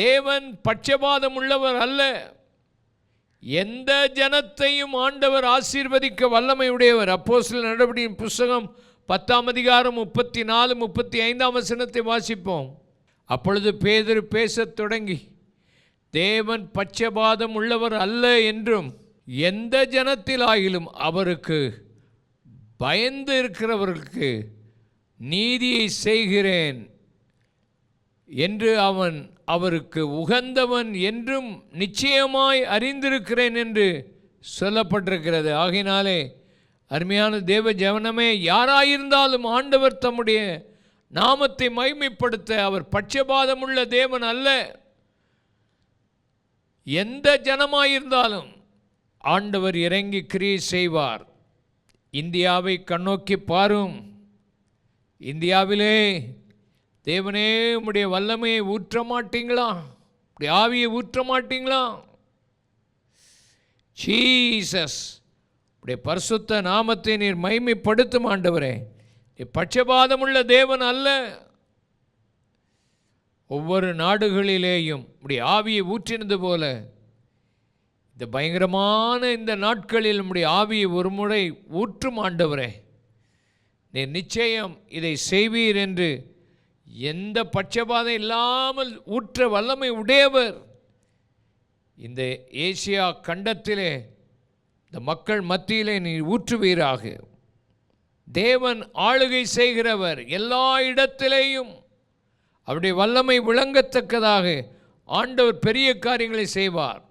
தேவன் பட்சபாதம் உள்ளவர் அல்ல. எந்த ஜனத்தையும் ஆண்டவர் ஆசீர்வதிக்க வல்லமை உடையவர் அப்போ சில நடவடிக்கையின் புஸ்தகம் பத்தாம் அதிகாரம் முப்பத்தி நாலு முப்பத்தி ஐந்தாம் வசனத்தை வாசிப்போம். அப்பொழுது பேதர் பேசத் தொடங்கி தேவன் பட்சபாதம் உள்ளவர் அல்ல என்றும் எந்த ஜனத்திலாயிலும் அவருக்கு பயந்து இருக்கிறவர்களுக்கு நீதியை செய்கிறேன் என்று அவன் அவருக்கு உகந்தவன் என்றும் நிச்சயமாய் அறிந்திருக்கிறேன் என்று சொல்லப்பட்டிருக்கிறது. ஆகினாலே அருமையான தேவ ஜவனமே யாராயிருந்தாலும் ஆண்டவர் தம்முடைய நாமத்தை மைமைப்படுத்த அவர் பட்சபாதமுள்ள தேவன் அல்ல. எந்த ஜனமாயிருந்தாலும் ஆண்டவர் இறங்கி கிரியை செய்வார். இந்தியாவை கண்ணோக்கி பாரும். இந்தியாவிலே தேவனே உம்முடைய வல்லமையை ஊற்ற மாட்டீங்களா உடைய ஆவியை ஊற்ற மாட்டீங்களா ஜீசஸ் உடைய பரிசுத்த நாமத்தை நீர் மைமைப்படுத்தும் ஆண்டவரே. நீ பட்சபாதமுள்ள தேவன் அல்ல. ஒவ்வொரு நாடுகளிலேயும் உடைய ஆவியை ஊற்றினது போல இந்த பயங்கரமான இந்த நாட்களில் உம்முடைய ஆவியை ஒரு முறை ஊற்றும் ஆண்டவரே. நீர் நிச்சயம் இதை செய்வீர் என்று எந்த பட்சபாதம் இல்லாமல் ஊற்ற வல்லமை உடையவர். இந்த ஏசியா கண்டத்திலே இந்த மக்கள் மத்தியிலே நீர் ஊற்றுவீராக. தேவன் ஆளுகை செய்கிறவர் எல்லா இடத்திலேயும். அவருடைய வல்லமை விளங்கத்தக்கதாக ஆண்டவர் பெரிய காரியங்களை செய்வார்.